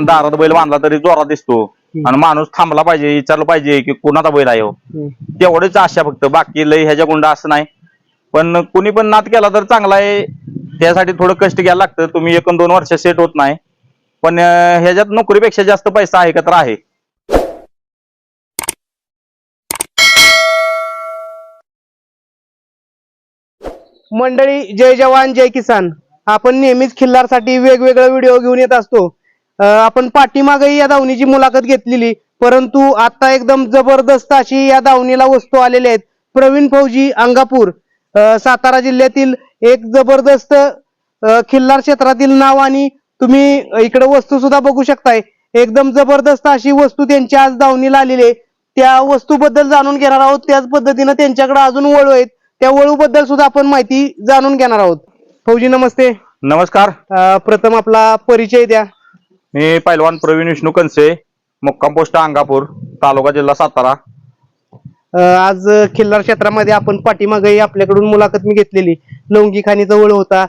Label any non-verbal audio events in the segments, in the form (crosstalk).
दारात बैल बांधला तरी जोरात दिसतो. आणि माणूस थांबला पाहिजे विचारलं पाहिजे की कुणाचा बैल आहे हो. तेवढीच आशा फक्त बाकी लय ह्याच्या गुंड असं नाही. पण कुणी पण नाद केला तर चांगला आहे. त्यासाठी थोडं कष्ट घ्यायला लागतं. तुम्ही एक अन दोन वर्ष सेट होत नाही. पण अं, ह्याच्यात नोकरीपेक्षा जास्त पैसा आहे का तर आहे. मंडळी जय जवान जय किसान. आपण नेहमीच खिल्लारसाठी वेगवेगळे व्हिडिओ घेऊन येत असतो. आपण पाठीमागही या दावणीची मुलाखत घेतलेली. परंतु आता एकदम जबरदस्त अशी या दावणीला वस्तू आलेल्या आहेत. प्रवीण फौजी अंगापूर. सातारा जिल्ह्यातील एक जबरदस्त खिल्लार क्षेत्रातील नाव आणि तुम्ही इकडे वस्तू सुद्धा बघू शकताय. एकदम जबरदस्त अशी वस्तू त्यांच्या आज दावणीला आलेली आहे. त्या वस्तूबद्दल जाणून घेणार आहोत. त्याच पद्धतीनं त्यांच्याकडे अजून वळू आहेत. त्या वळूबद्दल सुद्धा आपण माहिती जाणून घेणार आहोत. फौजी नमस्ते. नमस्कार. प्रथम आपला परिचय द्या. मी पैलवान प्रवीण विष्णू कनसे मुक्काम पोस्ट अंगापूर तालुका जिल्हा सातारा. आज खिल्लार क्षेत्रामध्ये आपण पाठीमागेही आपल्याकडून मुलाखत मी घेतलेली. लवंगी खाणीचा वळू होता.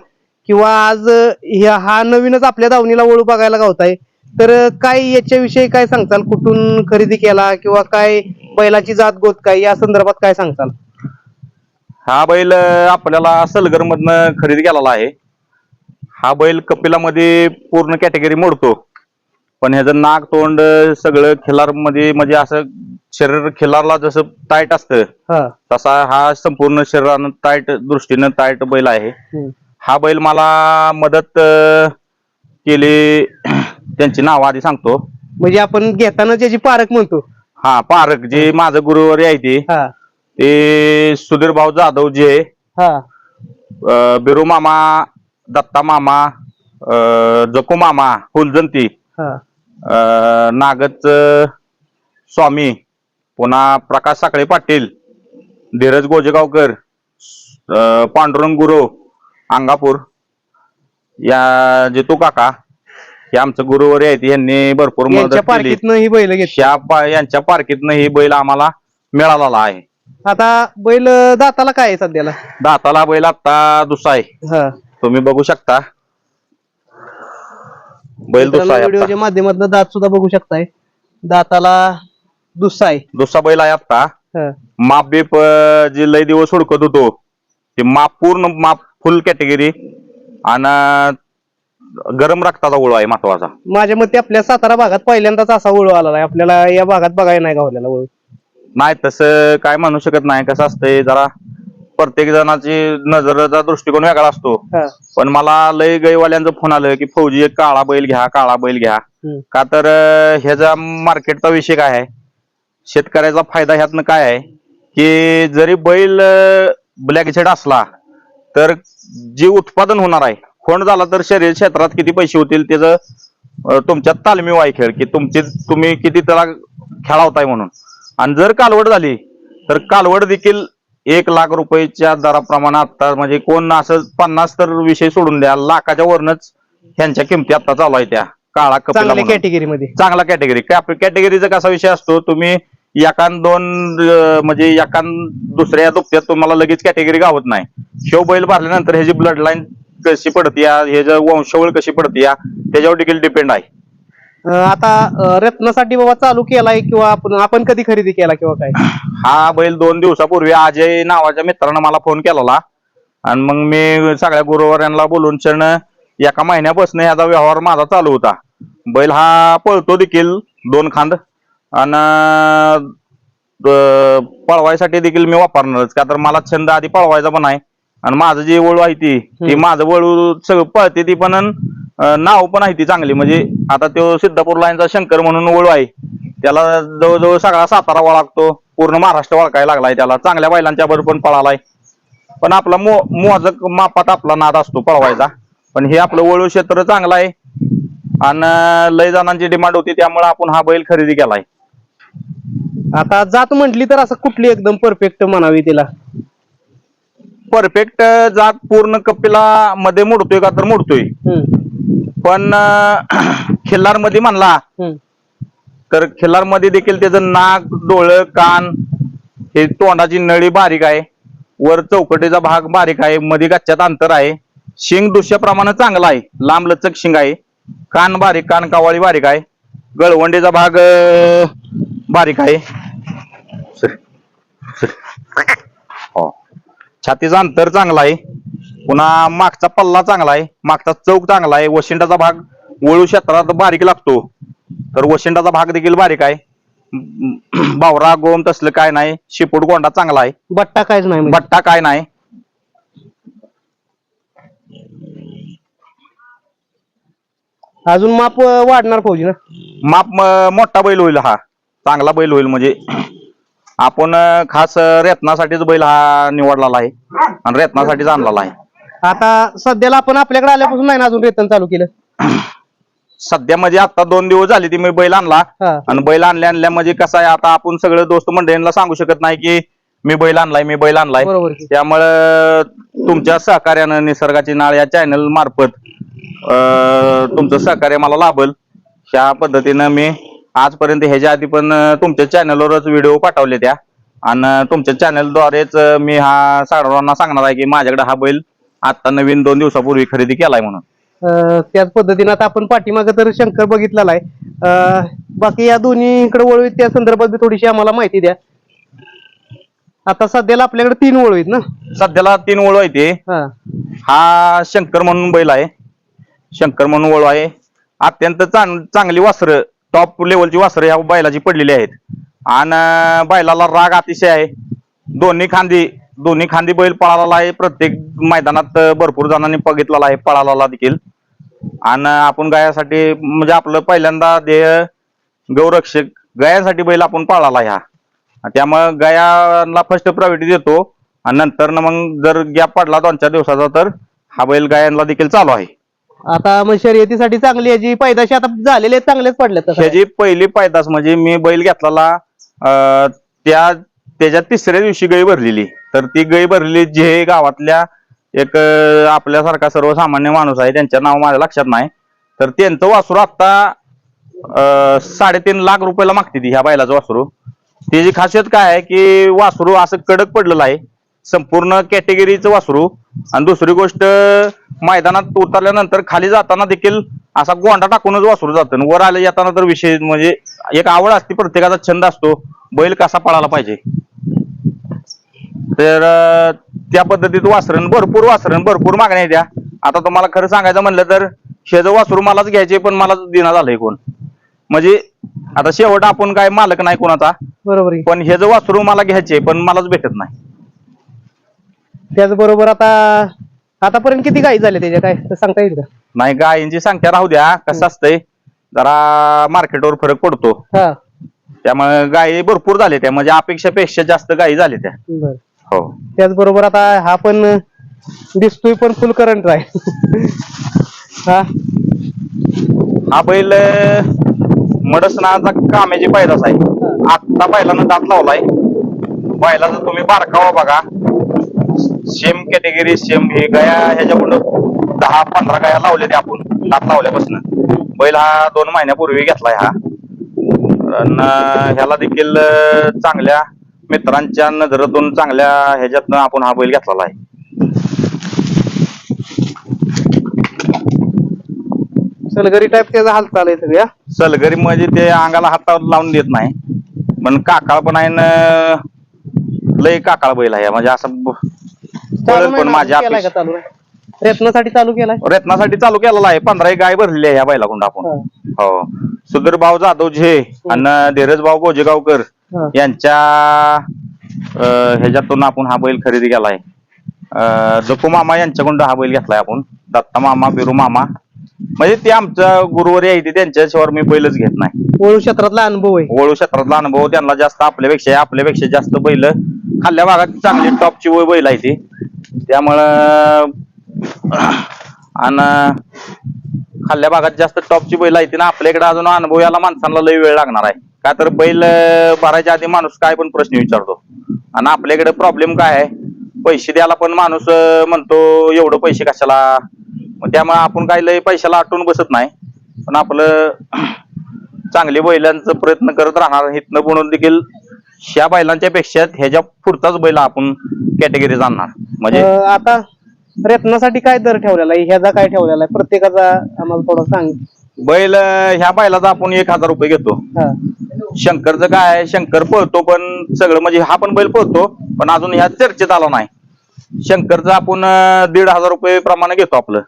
किंवा आज ह्या- हा नवीनच आपल्या दावणीला वळू बघायला गावताय. तर काय याच्याविषयी काय सांगताल? कुठून खरेदी केला? किंवा काय बैलाची जात गोत काय? या संदर्भात काय सांगताल? हा बैल अं, आपल्याला सलगर मधनं खरेदी केलेला आहे. हा बैल कपिलामध्ये पूर्ण कॅटेगरी मोडतो. पण ह्याचं नाक तोंड सगळं खिलारमध्ये म्हणजे असं शरीर खिलारला जसं टाईट असतं हा. तसा हा संपूर्ण शरीरानं टाईट दृष्टीनं टाईट बैल आहे. हम्म. हा बैल मला मदत अं, केली त्यांची नाव आधी सांगतो. म्हणजे आपण घेताना त्याची पारख म्हणतो. हा पारक जे माझं गुरुवारी आहे ते. हा. ते सुधीर भाऊ जाधव जे हा. अं, बिरू मामा दत्ता मामा अं, जकू मामा फुलजंती. हा. अं, नागच स्वामी पुन्हा प्रकाश साखळे पाटील धीरज गोजेगावकर पांडुरंग गुरु अंगापूर या जितू काका हे आमचं गुरुवारी आहेत यांनी भरपूर मदत यांच्या केली. पारखीतनं ही बैल घेतली. ह्या पा- यांच्या पार्कीतनं ही बैल आम्हाला मिळालेला आहे. आता बैल दाताला काय आहे सध्याला? दाताला बैल आता दुसरा आहे. हा. तुम्ही बघू शकता. बैल आहे व्हिडिओच्या. माध्यमातून दात सुद्धा बघू शकताय. दाताला दुसरा आहे. दुसरा बैल आहे आता हा. माप बीप अं, जे लय दिवस हुडकत होतो ते माप पूर्ण माप फुल कॅटेगरी आणि गरम रक्ताचा ओळू आहे महत्त्वाचा. माझ्या मते आपल्या सातारा भागात पहिल्यांदाच असा वळू आला आहे. आपल्याला या भागात बघायला नाही गावलेला वळू नाही तसं काय म्हणू शकत नाही. कसं असतंय जरा प्रत्येक जणाची नजरेचा दृष्टिकोन वेगळा असतो. हा. पण मला लय गैवाल्यांचं फोन आलं की फौजी एक काळा बैल घ्या काळा बैल घ्या. हम्म. का तर अं, ह्याचा मार्केटचा विषय काय आहे? शेतकऱ्याचा फायदा ह्यातनं काय आहे? की जरी बैल ब्लॅक झेड असला तर जे उत्पादन होणार आहे खोंड झाला तर शरीर क्षेत्रात किती पैसे होतील त्याचं अं, तुमच्यात तालमीव आहे खेळ की तुमची तुम्ही किती त्याला खेळावताय म्हणून. आणि जर कालवड झाली तर कालवड देखील एक लाख रुपयाच्या दराप्रमाणे आता म्हणजे कोण असं पन्नास तर विषय सोडून द्या लाखाच्या वरनच ह्यांच्या किमती आता चालू आहे त्या काळा चांगल्या. कॅटेगरी मध्ये. चांगला कॅटेगरी कॅटेगरीचा कसा विषय असतो तुम्ही एकान दोन अं, म्हणजे एकान दुसऱ्या दुपट्यात तुम्हाला लगेच कॅटेगरी गावत नाही. शेव बैल भरल्यानंतर ह्याची ब्लड लाईन कशी पडते ह्याचं वंशावळ कशी पडते त्याच्यावर देखील डिपेंड आहे. आता रत्नासाठी बाबा चालू केलाय किंवा आपण आपण कधी खरेदी केला किंवा काय? हा बैल दोन दिवसापूर्वी अजय नावाच्या मित्रानं मला फोन केलेला. आणि मग मी सगळ्या गुरुवार्यांना बोलून क्षण एका महिन्यापासून याचा व्यवहार माझा चालू होता. बैल हा पळतो देखील दोन खांद. आणि पळवायसाठी देखील मी वापरणारच. का तर मला छंद आधी पळवायचा पण आहे. आणि माझं जे वळू आहे ती ती माझं वळू सगळं पळते ती पण अं, नाव पण आहे ती चांगली. म्हणजे आता तो सिद्धापूर लाईनचा शंकर म्हणून वळू आहे. त्याला जवळजवळ सगळा सातारा वळागतो पूर्ण महाराष्ट्र वळखायला लागलाय त्याला. चांगल्या बैलांच्या बरोबर पण पळालाय. पण आपला मो मोजक मापात आपला नाद असतो पळवायचा. पण हे आपलं वळू क्षेत्र चांगलं आहे. आणि लय जणांची डिमांड होती त्यामुळे आपण हा बैल खरेदी केलाय. आता जात म्हटली तर असं कुठली एकदम परफेक्ट म्हणावी तिला? परफेक्ट जात पूर्ण कपिला मध्ये मोडतोय का तर मोडतोय. पण (clears throat) खिल्लारमध्ये म्हणला तर खिल्लारमध्ये देखील त्याचं नाक डोळं कान हे तोंडाची नळी बारीक आहे. वर चौकटीचा भाग बारीक आहे. मध्ये गच्च्यात अंतर आहे. शिंग दृश्याप्रमाणे चांगला आहे. लांब लचक शिंग आहे. कान बारीक कान कावाळी बारीक आहे. गळवंडीचा भाग बारीक आहे. छातीचा अंतर चांगला आहे. पुन्हा मागचा पल्ला चांगला आहे. मागचा चौक चांगला आहे. वशिंडाचा भाग वळू क्षेत्रात बारीक लागतो. तर वशिंडाचा भाग देखील बारीक आहे. बावरा गोम तसलं काय नाही. शिपूट गोंडा चांगला आहे. बट्टा काहीच नाही म्हणजे. बट्टा काय नाही. अजून माप अं, वाढणार फौजी ना? माप म- मोठा बैल होईल हा. चांगला बैल होईल म्हणजे. आपण खास रेतनासाठीच बैल हा निवडलेला आहे. आणि रेतनासाठीच आणलेला आहे. आता सध्याला आपण आपल्याकडे आल्यापासून नाही ना अजून रेतन चालू केलं? (clears throat) सध्या म्हणजे आता दोन दिवस झाले ती मी बैल आणला. हा. आणि बैल आणल्या आणल्या म्हणजे कसं आहे आता आपण सगळं दोस्त मंडळींना सांगू शकत नाही की मी बैल आणलाय मी बैल आणलाय. बरोबर की. त्यामुळं तुमच्या सहकार्यानं निसर्गाची नाळ या चॅनल मार्फत अं, तुमचं सहकार्य मला लाभल. ह्या पद्धतीनं मी आजपर्यंत ह्याच्या आधी पण तुमच्या चॅनलवरच व्हिडिओ पाठवले त्या. आणि तुमच्या चॅनलद्वारेच मी हा सर्वांना सांगणार आहे की माझ्याकडे हा बैल आता नवीन दोन दिवसापूर्वी खरेदी केलाय म्हणून. त्याच पद्धतीने आता आपण पाठीमागे तर शंकर बघितलेला आहे. बाकी या दोन्ही इकडे वळवीत त्या संदर्भात बी थोडीशी आम्हाला माहिती द्या. आता सध्याला आपल्याकडे तीन वळवीत ना? सध्याला तीन ओळ आहे ते. हा. हा शंकर म्हणून बैल आहे. शंकर म्हणून ओळख आहे. अत्यंत चांग चांगली वासरं टॉप लेवलची वासरं ह्या बैलाची पडलेली आहेत. आणि बैलाला राग अतिशय आहे. दोन्ही खांदी दोन्ही खांदी बैल पळालेला आहे. प्रत्येक मैदानात भरपूर जणांनी बघितलेला आहे पळाला देखील. आणि आपण गायासाठी म्हणजे आपलं पहिल्यांदा ध्येय गौरक्षक गायासाठी बैल आपण पाळाला ह्या. त्यामुळे गायाला फर्स्ट प्रायोरिटी देतो. आणि नंतर मग जर गॅप पडला दोन चार दिवसाचा तर हा बैल गायांना देखील चालू आहे. आता मग शर्यतीसाठी चांगली याची पैदाशी आता झालेले चांगलेच पडले ह्याची पहिली पायदास म्हणजे मी बैल घेतलेला अं, त्या त्याच्या तिसऱ्या दिवशी गई भरलेली. तर ती गई भरलेली जे गावातल्या एक अं, आपल्यासारखा सर्वसामान्य माणूस आहे त्यांचं नाव माझ्या लक्षात नाही. तर त्यांचं वासरू आता अं, साडेतीन लाख रुपयाला मागते ती ह्या बैलाचं वासरू. त्याची खासियत काय आहे की वासरू असं कडक पडलेलं आहे. संपूर्ण कॅटेगरीचं वासरू. आणि दुसरी गोष्ट मैदानात उतरल्यानंतर खाली जाताना देखील असा गोंडा टाकूनच वासरू जातं. आणि वर आले येताना तर विषय म्हणजे एक आवड असते प्रत्येकाचा छंद असतो. बैल कसा पळायला पाहिजे? तर त्या पद्धतीत वासरण भरपूर वासरण भरपूर मागण्या द्या आता तुम्हाला खरं सांगायचं म्हणलं तर शेज वासरू मलाच घ्यायचे पण मलाच देण्यात आलंय कोण? म्हणजे आता शेवट आपण काय मालक नाही कोणाचा. बरोबर. पण हे वासरू मला घ्यायचे पण मलाच भेटत नाही. त्याचबरोबर आता आतापर्यंत किती गाई झाल्या त्याच्या? काय सांगता येईल का? नाही गायींची संख्या राहू द्या. कसं असतंय जरा मार्केटवर फरक पडतो. हा. त्यामुळे गायी भरपूर झाले त्या. म्हणजे अपेक्षापेक्षा जास्त गायी झाल्या त्या. बर. हो. त्याचबरोबर आता हा पण दिसतोय पण फुल करंट आहे. हा. हा बैल मडसनाचा कामेची पैदास आहे. आत्ता बैलानं दात लावलाय. बैलाचा तुम्ही बारकावा बघा. सेम कॅटेगरी सेम हे गाया ह्याच्याकडून दहा पंधरा गाया लावल्या त्या आपण दात लावल्यापासून. बैल हा दोन महिन्यापूर्वी घेतलाय हा ह्याला देखील चांगल्या मित्रांच्या नजरेतून चांगल्या ह्याच्यातनं आपण हा बैल घेतलेला आहे. सलगरी टाईप त्याचा हालचाल आहे सगळ्या. सलगरी म्हणजे ते अंगाला हातावर लावून देत नाही. पण काकाळ पण आहे न लय काकाळ बैल आहे. म्हणजे असं चालू पळेल नाही पण ना, माझ्या केलाय का अपेक्षा चालू नाही? प्रयत्नासाठी चालू केलाय? रत्नासाठी चालू केलेला आहे. पंधरा एक गाय भरलेली आहे ह्या बैलाकुंड आपण. हा. हो. सुधीर भाऊ जाधव झे आणि धीरज भाऊ गोजेगावकर हा. यांच्या अं, ह्याच्यातून आपण हा बैल खरेदी केलाय. अं, मामा यांच्याकडून हा बैल घेतलाय आपण. दत्ता मामा बिरू मामा. म्हणजे ते आमच्या गुरुवारी आहे ते त्यांच्याशिवाय मी बैलच घेत नाही. वळू क्षेत्रातला अनुभव आहे. वळू क्षेत्रातला अनुभव त्यांना जास्त आपल्यापेक्षा. आपल्यापेक्षा जास्त बैल खाल्ल्या भागात चांगली टॉपची वय बैल आहे ती. त्यामुळं आणि खाल्ल्या भागात जास्त टॉपची बैल आहे ना आपल्या इकडे अजून अनुभव याला माणसांना लई वेळ लागणार आहे. का तर बैल भरायच्या आधी माणूस काय पण प्रश्न विचारतो. आणि आपल्याकडे प्रॉब्लेम काय आहे? पैसे द्यायला पण माणूस म्हणतो एवढं पैसे कशाला? मग त्यामुळे आपण काय लय पैशाला आटून बसत नाही. पण आपलं चांगली बैलांचा प्रयत्न करत राहणार हितनं म्हणून देखील ह्या बैलांच्या पेक्षा ह्याच्या पुढचाच बैल आपण कॅटेगरी आणणार म्हणजे? अं, आता रत्नासाठी काय दर ठेवलेला आहे? ह्याचा काय ठेवलेला आहे? प्रत्येकाचा आम्हाला थोडं सांग. बैल अं, ह्या बैलाचा आपण एक हजार रुपये घेतो. हा. शंकरचं काय आहे, शंकर पळतो पण सगळं म्हणजे हा पण बैल पळतो पण अजून ह्या चर्चेत आला नाही. शंकरचं आपण अं, दीड हजार रुपये प्रमाणे घेतो आपलं.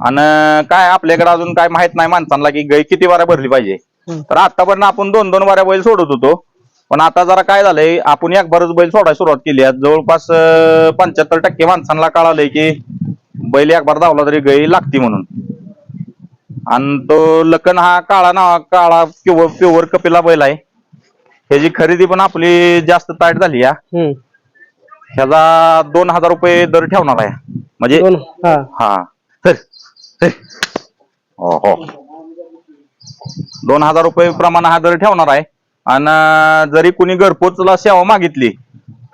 आणि काय आपल्याकडे अजून काय माहीत नाही माणसांना की गाय किती वाऱ्या भरली पाहिजे. हम्म. तर आतापर्यंत आपण दोन दोन वाऱ्या बैल सोडत होतो. पण आता जरा काय झालंय आपण एक बरच बैल सोडायला सुरुवात केली आहे. जवळपास पंच्याहत्तर टक्के माणसांना कळालंय की बैल एक बार धावला तरी गाय लागती म्हणून. आणि तो लखन हा काळा ना काळा प्युअर प्युअर कपिला बैल आहे. ह्याची खरेदी पण आपली जास्त ताट झाली या. ह्याचा दोन हजार रुपये दर ठेवणार आहे. म्हणजे हा. हो हो. दोन हजार रुपये प्रमाणे हा दर ठेवणार आहे. आणि जरी कुणी घरपोचला सेवा मागितली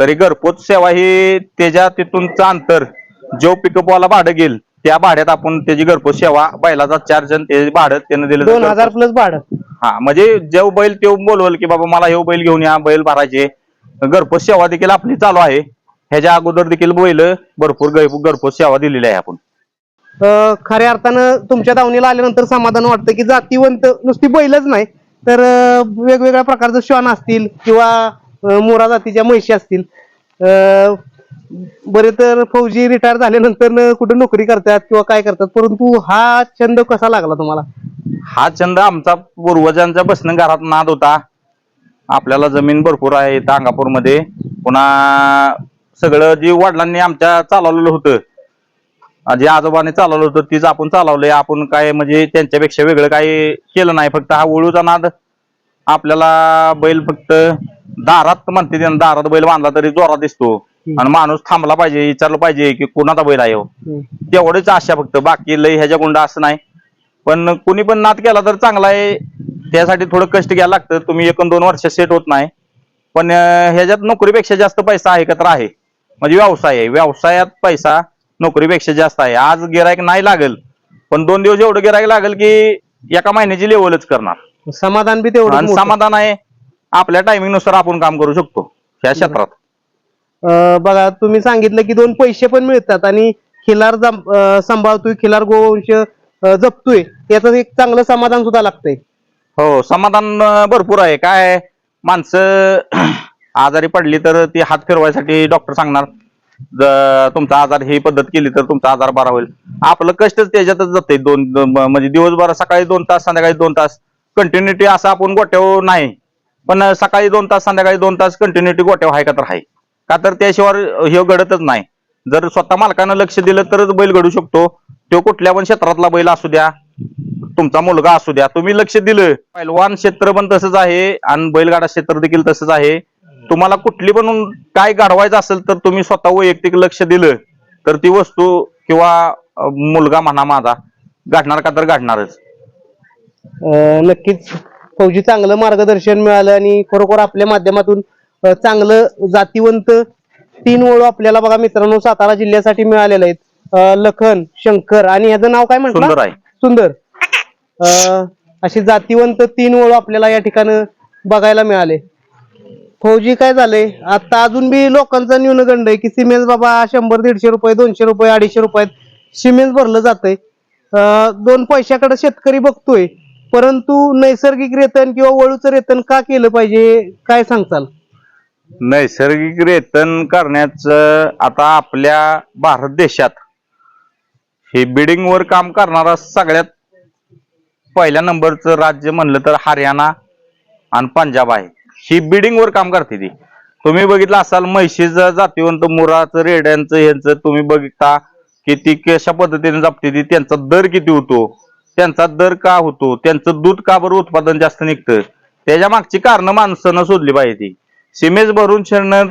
तरी घरपोच सेवा ही त्याच्या तिथूनचं अंतर जो पिकअपवाला भाडं घेईल त्या भाड्यात आपण त्याची घरपोच सेवा बैलाचा चार्ज आणि त्याचे भाडं त्यानं दिलं दोन जातं. हजार प्लस भाडं. हा म्हणजे जेव बैल तेव बोलवल की बाबा मला हे बैल घेऊन या बैल भरायचे. घरपोच सेवा देखील आपली चालू आहे. ह्याच्या अगोदर देखील बैल भरपूर गै- घरपोच सेवा दिलेली आहे आपण. अं, खऱ्या अर्थानं तुमच्या दावणीला आल्यानंतर समाधान वाटतं की जातीवंत नुसती बैलच नाही. तर वेगवेगळ्या प्रकारचं श्वान असतील किंवा मोरा जातीच्या म्हशी असतील. बरे तर फौजी रिटायर झाल्यानंतर कुठे नोकरी करतात किंवा काय करतात? परंतु हा छंद कसा लागला तुम्हाला? हा छंद आमचा पूर्वजांचा बसणं घरात नाद होता. आपल्याला जमीन भरपूर आहे तांगापूरमध्ये अंगापूरमध्ये. पुन्हा सगळं जे वडिलांनी आमच्या चालवलेलं होतं. जे आजोबाने चालवलं होतं तीच आपण चालवलंय. आपण काय म्हणजे त्यांच्यापेक्षा वेगळं काही केलं नाही. फक्त हा वळूचा नाद आपल्याला बैल फक्त दारात म्हणते ते ना, दारात बैल बांधला तरी जोरात दिसतो. आणि माणूस थांबला पाहिजे विचारलं पाहिजे की कुणाचा बैल आहे हो. तेवढीच आशा फक्त. बाकी लय ह्याच्या गुंडा असं नाही. पण कुणी पण नाद केला तर चांगला आहे. त्यासाठी थोडं कष्ट घ्यायला लागतं. तुम्ही एक दोन वर्ष सेट होत नाही. पण अं, ह्याच्यात नोकरीपेक्षा जास्त पैसा आहे का तर आहे. म्हणजे व्यवसाय आहे. व्यवसायात पैसा नोकरीपेक्षा जास्त आहे. आज गिरायक नाही लागल पण दोन दिवस एवढं गिरायक लागल की एका महिन्याची लेवलच करणार. समाधान बी तेवढं आणि समाधान आहे आपल्या टायमिंगनुसार आपण काम करू शकतो या क्षेत्रात. बघा तुम्ही सांगितलं की दोन पैसे पण मिळतात आणि खिलार जम- अं, सांभाळतोय खिलार गोवंश अं, जपतोय. याचं एक चांगलं समाधान सुद्धा लागतंय. हो समाधान अं, भरपूर आहे. काय आहे, माणसं आजारी पडली तर ती हात फिरवायसाठी डॉक्टर सांगणार. तुमचा आजार ही पद्धत केली तर तुमचा आजार बरा होईल. आपलं कष्टच त्याच्यातच जाते दोन म्हणजे दिवसभर सकाळी दोन तास संध्याकाळी दोन तास. कंटिन्युटी असं आपण गोट्यावर नाही. पण सकाळी दोन तास संध्याकाळी दोन तास कंटिन्युटी गोट्यावर आहे का तर आहे. का तर त्याशिवाय हे घडतच नाही. जर स्वतः मालकानं लक्ष दिलं तरच बैल घडू शकतो. तो कुठल्या पण क्षेत्रातला बैल असू द्या तुमचा मुलगा असू द्या तुम्ही लक्ष दिलं. पैलवान क्षेत्र पण तसंच आहे आणि बैलगाडा क्षेत्र देखील तसंच आहे. तुम्हाला कुठली पण काय गाडवायचं असेल तर तुम्ही स्वतः वैयक्तिक लक्ष दिलं तर ती वस्तू किंवा मुलगा म्हणा माझा गाठणार का तर गाठणारच अं, नक्कीच. फौजी चांगलं मार्गदर्शन मिळालं आणि खरोखर आपल्या माध्यमातून चांगलं जातीवंत तीन ओळू आपल्याला बघा मित्रांनो सातारा जिल्ह्यासाठी मिळालेले आहेत. लखन शंकर आणि ह्याचं नाव काय म्हटलं? सुंदर आहे. सुंदर. अशी जातीवंत तीन ओळू आपल्याला या ठिकाणी बघायला मिळाले. फौजी काय झाले आता अजून बी लोकांचा न्यूनगंड आहे की सिमेंट बाबा शंभर दीडशे रुपये दोनशे रुपये अडीचशे रुपयात सिमेंट भरलं जातंय. दोन पैशाकडे शेतकरी बघतोय. परंतु नैसर्गिक रेतन किंवा वळूचं रेतन का केलं पाहिजे काय सांगताल? नैसर्गिक रेतन करण्याचं आता आपल्या भारत देशात हे बिडिंगवर काम करणारा सगळ्यात पहिल्या नंबरचं राज्य म्हणलं तर हरियाणा आणि पंजाब आहे. ही बिडिंगवर काम करते ती. तुम्ही बघितलं असाल म्हैशीचं जातीवंत मुराचं रेड्यांचं यांचं तुम्ही बघता की ती कशा पद्धतीने जपते ती. त्यांचा दर किती होतो? त्यांचा दर का होतो? त्यांचं दूध का बरं उत्पादन जास्त निघतं? त्याच्या मागची कारणं माणसानं शोधली पाहिजे ती. सिमेज भरून शिरणं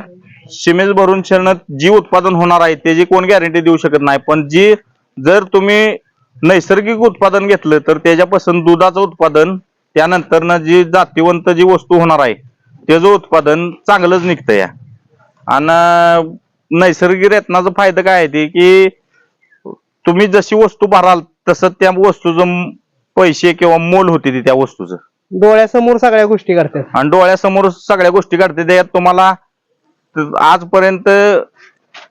सिमेज भरून शिरणं जी उत्पादन होणार आहे त्याची कोण गॅरंटी देऊ शकत नाही. पण जी जर तुम्ही नैसर्गिक उत्पादन घेतलं तर त्याच्यापासून दुधाचं उत्पादन त्यानंतर जी जातीवंत जी वस्तू होणार आहे त्याचं उत्पादन चांगलंच निघतं या आणि नैसर्गिक रत्नाचा फायदा काय आहे ते की तुम्ही जशी वस्तू भराल तसं त्या वस्तूचं पैसे किंवा मोल होते ते त्या वस्तूचं. डोळ्यासमोर सगळ्या गोष्टी करतात आणि डोळ्यासमोर सगळ्या गोष्टी घडते त्यात तुम्हाला आजपर्यंत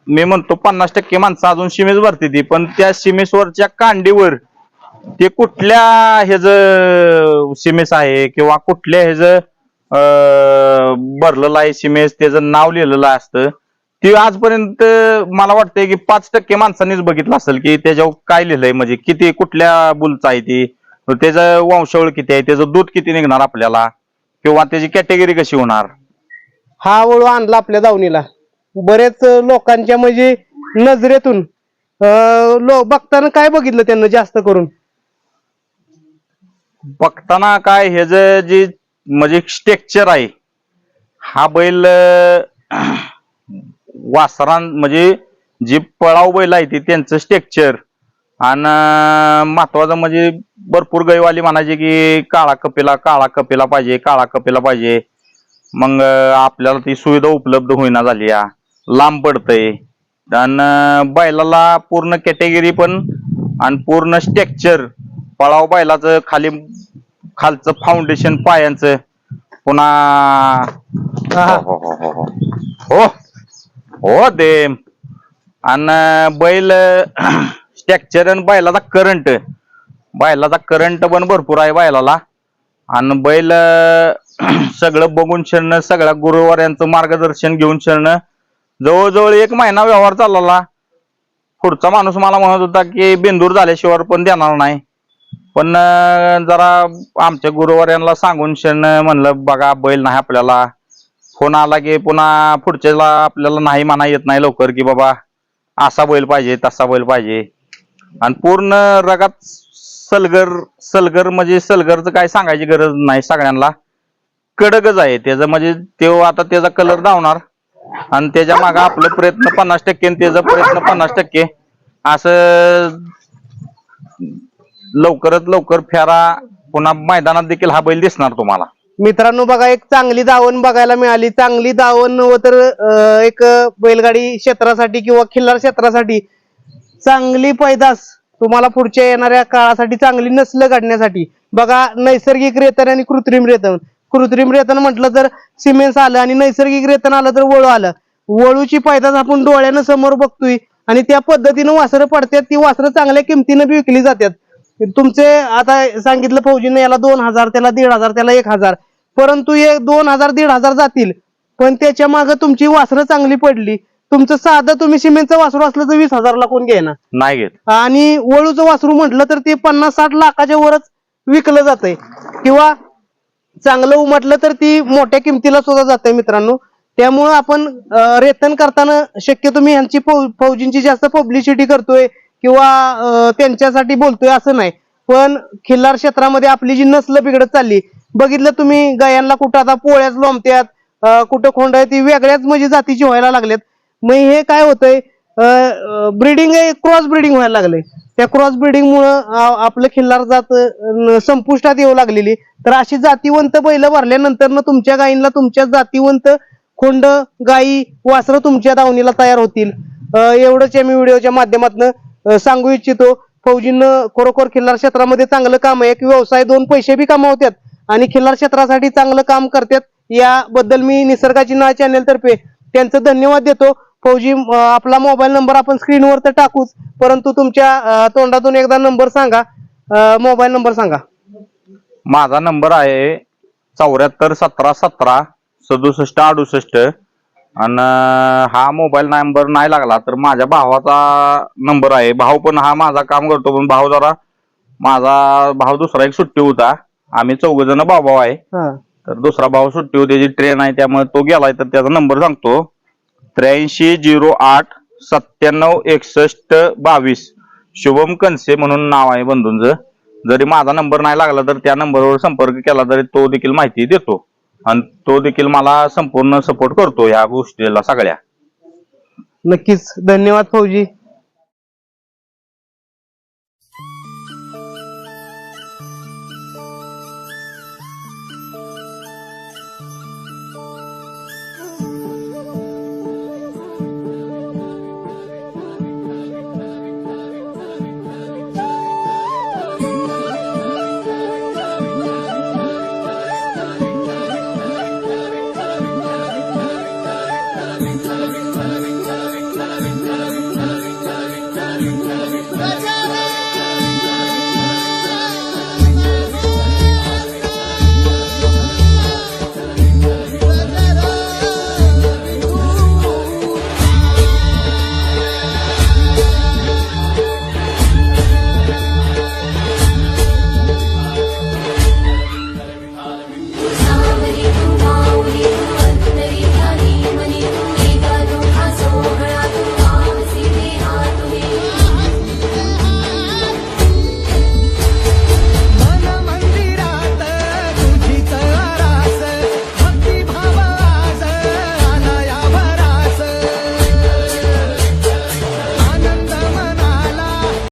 मी म्हणतो पन्नास टक्के माणसं अजून शिमेस भरते ती पण त्या शिमेसवरच्या कांडीवर ते कुठल्या ह्याच सिमेस आहे किंवा कुठल्या ह्याच भरलेलं आहे सिमेस त्याचं नाव लिहिलेलं असतं. ते आजपर्यंत मला वाटतंय की पाच टक्के माणसांनीच बघितलं असेल की त्याच्यावर काय लिहिलंय म्हणजे किती कुठल्या बुलचं आहे ती त्याचं वंशावळ किती आहे त्याचं दूध किती निघणार आपल्याला किंवा त्याची कॅटेगरी कशी होणार? हा वळू आणला आपल्या दावणीला. बरेच लोकांच्या म्हणजे नजरेतून बघताना काय बघितलं त्यांना जास्त करून? बघताना काय हे जे जे म्हणजे स्ट्रक्चर आहे. हा बैल वासरां म्हणजे जे पळाव बैल आहे ती त्यांचं स्ट्रक्चर आणि महत्वाचं म्हणजे भरपूर गैवाली म्हणायचे की काळा कपेला काळा कपेला पाहिजे काळा कपेला पाहिजे. मग आपल्याला ती सुविधा उपलब्ध होईना झाली या. लांब पडतंय. आणि बैलाला पूर्ण कॅटेगरी पण आणि पूर्ण स्ट्रक्चर पळाव बैलाचं खाली खालचं फाउंडेशन पायांचं. पुन्हा हा. हो. हो हो हो ते आणि बैल स्ट्रक्चर आणि बैलाचा करंट बैलाचा करंट पण भरपूर आहे बैलाला. आणि बैल सगळं बघून शेणं सगळ्या गुरुवाऱ्यांचं मार्गदर्शन घेऊन शेणं जवळजवळ एक महिना व्यवहार चालला. पुढचा माणूस मला म्हणत होता की बेंदूर झाल्याशिवाय पण देणार नाही. पण जरा आमच्या गुरुवार यांना सांगून शेण म्हणलं बघा बैल नाही आपल्याला. फोन आला की पुन्हा पुढच्याला आपल्याला नाही म्हणा येत नाही लवकर की बाबा असा बैल पाहिजे तसा बैल पाहिजे. आणि पूर्ण रगात सलगर सलगर म्हणजे सलगरचं काय सांगायची गरज नाही सगळ्यांना. कडकच आहे त्याचं म्हणजे तो आता त्याचा कलर धावणार. आणि त्याच्यामागे आपलं प्रयत्न पन्नास टक्के आणि त्याचा प्रयत्न पन्नास टक्के. असं लवकरात लवकर फेरा पुन्हा मैदानात देखील हा बैल दिसणार तुम्हाला. मित्रांनो बघा एक चांगली दावण बघायला मिळाली. चांगली दावण व तर अं, एक बैलगाडी क्षेत्रासाठी किंवा खिल्लार क्षेत्रासाठी चांगली पैदास तुम्हाला पुढच्या येणाऱ्या काळासाठी चांगली नस्ल काढण्यासाठी बघा नैसर्गिक रेतन आणि कृत्रिम रेतन. कृत्रिम रेतन म्हटलं तर सिमेंट आलं आणि नैसर्गिक रेतन आलं तर वळू आलं. वळूची पैदास आपण डोळ्यानं समोर बघतोय आणि त्या पद्धतीनं वासरं पडतात ती वासरं चांगल्या किमतीनं बी विकली जातात. तुमचे आता सांगितलं फौजीने याला दोन हजार त्याला दीड हजार त्याला एक हजार. परंतु हे दोन हजार दीड हजार जातील. पण त्याच्यामागे तुमची वासरं चांगली पडली. तुमचं साधं तुम्ही सिमेंटचं वासरू असलं तर वीस हजारला कोण घ्यायना नाही घेत. आणि वळूचं वासरू म्हटलं तर ते पन्नास साठ लाखाच्या वरच विकलं जातंय. किंवा चांगलं उमटलं तर ती मोठ्या किमतीला सुद्धा जाते मित्रांनो. त्यामुळं आपण रेतन करताना शक्यतो मी यांची फौजींची जास्त पब्लिसिटी करतोय. किंवा त्यांच्यासाठी बोलतोय असं नाही. पण खिल्लार क्षेत्रामध्ये आपली जी नसलं बिघडत चालली बघितलं तुम्ही गायांना कुठं आता पोळ्याच लोंबत्यात कुठं खोंड आहे ती वेगळ्याच म्हणजे जातीची व्हायला लागल्यात. मग हे काय होतंय ब्रिडिंग क्रॉस ब्रिडिंग व्हायला लागलंय. त्या क्रॉस ब्रिडिंगमुळं आपलं खिल्लार जात संपुष्टात येऊ लागलेली. तर अशी जातीवंत बैल भरल्यानंतर ना तुमच्या गायींना तुमच्या जातीवंत खोंड गायी वासरं तुमच्या दावणीला तयार होतील. एवढंच मी व्हिडिओच्या माध्यमातून सांगू इच्छितो फौजीनं खरोखर खिल्लार क्षेत्रामध्ये चांगलं काम आहे. एक व्यवसाय दोन पैसे बी कमावतात आणि खिल्लार क्षेत्रासाठी चांगलं काम करतात याबद्दल मी निसर्गाची ना चॅनेल तर्फे त्यांचं धन्यवाद देतो. फौजी आपला मोबाईल नंबर आपण स्क्रीनवर तर टाकूच परंतु तुमच्या तोंडातून एकदा नंबर सांगा. मोबाईल नंबर सांगा. माझा नंबर आहे चौऱ्याहत्तर सतरा सतरा सदुसष्ट अडुसष्ट आणि हा मोबाईल नंबर नाही लागला तर माझ्या भावाचा नंबर आहे. भाऊ पण हा माझा काम करतो पण भाऊ जरा माझा भाऊ दुसरा एक सुट्टी होता. आम्ही चौघ जण भाऊ भाऊ आहे. हा. तर दुसरा भाऊ सुट्टी होती त्याची ट्रेन आहे त्यामुळे तो गेलाय तर त्याचा नंबर सांगतो. त्र्याऐंशी झिरो आठ सत्त्याण्णव एकसष्ट बावीस. शुभम कनसे म्हणून नाव आहे बंधूंचं. जरी माझा नंबर नाही लागला तर त्या नंबरवर संपर्क केला तरी तो देखील माहिती देतो. आणि तो देखील मला संपूर्ण सपोर्ट करतो या गोष्टीला सगळ्या. नक्कीच. धन्यवाद फौजी